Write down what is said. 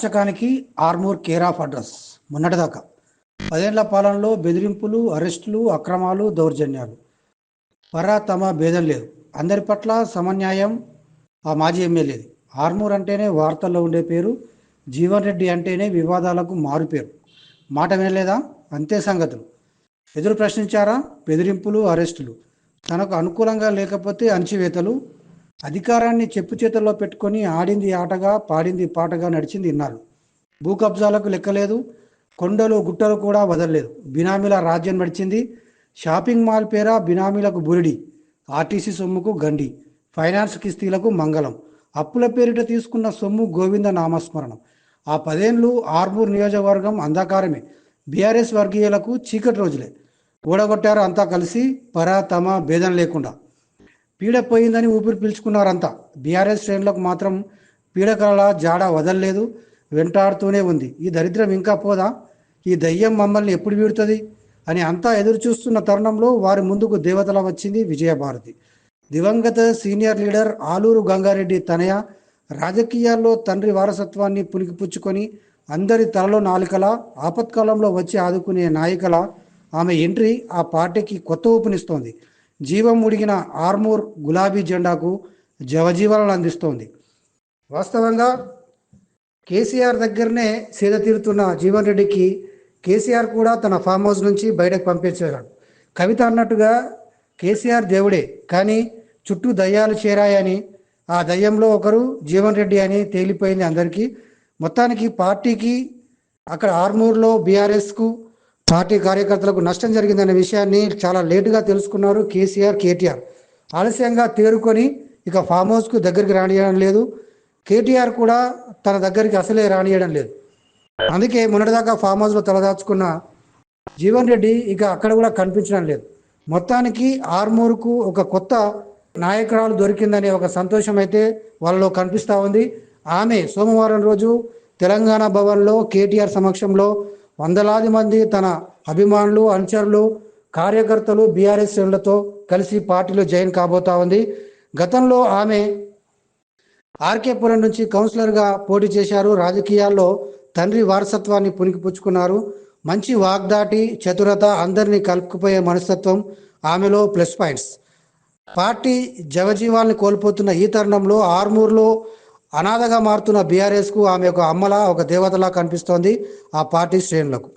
అరాచకానికి Armoor care of address మొన్నటిదాకా. పదేళ్ళ పాలనలో బెదిరింపులు అరెస్టులు అక్రమాలు దౌర్జన్యాలు. పరా తమ భేదం లేదు. అందరి పట్ల సమన్యాయం ఆ మాజీ ఎమ్మెల్యేది ఆర్మూర్ అంటేనే వార్తల్లో ఉండే పేరు జీవన్ రెడ్డి అంటేనే వివాదాలకు మారు పేరు. మాట వినలేదా? అంతే సంగతులు. ఎదురు ప్రశ్నించారా? బెదిరింపులు అరెస్టులు. తనకు అనుకూలంగా లేకపోతే అణచివేతలు అధికారాన్ని చెప్పు చేతుల్లో పెట్టుకొని ఆడింది ఆటగా పాడింది పాటగా నడిచింది ఇన్నాళ్ళు. భూ కబ్జాలకు లెక్కలేదు కొండలు గుట్టలు కూడా వదలలేదు. బినామీల రాజ్యం నడిచింది. షాపింగ్ మాల్ పేర బినామీలకు బురిడి ఆర్టీసీ సొమ్ముకు గండి ఫైనాన్స్ కిస్తీలకు మంగళం. అప్పుల పేరిట తీసుకున్న సొమ్ము గోవింద నామస్మరణం. ఆ పదేండ్లు ఆర్మూర్ నియోజకవర్గం అంధకారమే. బీఆర్ఎస్ వర్గీయులకు చీకటి రోజులే. ఓడగొట్టారు అంతా కలిసి పరా తమ భేదం లేకుండా. పీడ పోయిందని ఊపిరి పీల్చుకున్నారంతా. బీఆర్ఎస్ శ్రేణులకు మాత్రం పీడకల జాడ వదలలేదు వెంటాడుతూనే ఉంది. ఈ దరిద్రం ఇంకా పోదా? ఈ దయ్యం మమ్మల్ని ఎప్పుడు వీడుతుంది? అని అంతా ఎదురు చూస్తున్న తరుణంలో వారి ముందుకు దేవతల వచ్చింది విజయభారతి. దివంగత సీనియర్ లీడర్ ఆలూరు గంగారెడ్డి తనయ రాజకీయాల్లో తండ్రి వారసత్వాన్ని పుణికిపుచ్చుకొని అందరి తలలో నాలుకల ఆపత్కాలంలో వచ్చి ఆదుకునే నాయికల ఆమె ఎంట్రీ ఆ పార్టీకి కొత్త ఊపునిస్తోంది. జీవం ఉడిగిన ఆర్మూర్ గులాబీ జెండాకు జవజీవనాలు అందిస్తోంది. వాస్తవంగా కేసీఆర్ దగ్గరనే సేద తీరుతున్న జీవన్ రెడ్డికి కేసీఆర్ కూడా తన ఫామ్ హౌస్ నుంచి బయటకు పంపించాడు కవిత అన్నట్టుగా కేసీఆర్ దేవుడే కానీ చుట్టూ దయ్యాలు చేరాయని ఆ దయ్యంలో ఒకరు జీవన్ రెడ్డి అని తేలిపోయింది అందరికీ. మొత్తానికి పార్టీకి అక్కడ ఆర్మూర్లో బీఆర్ఎస్కు పార్టీ కార్యకర్తలకు నష్టం జరిగిందనే విషయాన్ని చాలా లేటుగా తెలుసుకున్నారు కేసీఆర్ కేటీఆర్. ఆలస్యంగా తేరుకొని ఇక ఫామ్ హౌస్కు దగ్గరికి రానియడం లేదు. కేటీఆర్ కూడా తన దగ్గరికి అసలే రానియడం లేదు. అందుకే మొన్నటిదాకా ఫామ్ హౌస్లో తలదాచుకున్న జీవన్ రెడ్డి ఇక అక్కడ కూడా కనిపించడం లేదు. మొత్తానికి ఆర్మూరుకు ఒక కొత్త నాయకురాలు దొరికిందనే ఒక సంతోషం అయితే వాళ్ళలో కనిపిస్తూ ఉంది. ఆమె సోమవారం రోజు తెలంగాణ భవన్లో కేటీఆర్ సమక్షంలో వందలాది మంది తన అభిమానులు అనుచరులు కార్యకర్తలు బీఆర్ఎస్ శ్రేణులతో కలిసి పార్టీలో జాయిన్ కాబోతా ఉంది. గతంలో ఆమె ఆర్కేపురం నుంచి కౌన్సిలర్గా పోటీ చేశారు. రాజకీయాల్లో తండ్రి వారసత్వాన్ని పుణికిపుచ్చుకున్నారు. మంచి వాగ్దాటి చతురత అందరినీ కలుపుకుపోయే మనస్తత్వం ఆమెలో ప్లస్ పాయింట్స్. పార్టీ జవజీవాల్ని కోల్పోతున్న ఈ తరుణంలో ఆర్మూర్లో అనాథగా మారుతున్న బీఆర్ఎస్కు ఆమె ఒక అమ్మలా ఒక దేవతలా కనిపిస్తోంది ఆ పార్టీ శ్రేణులకు.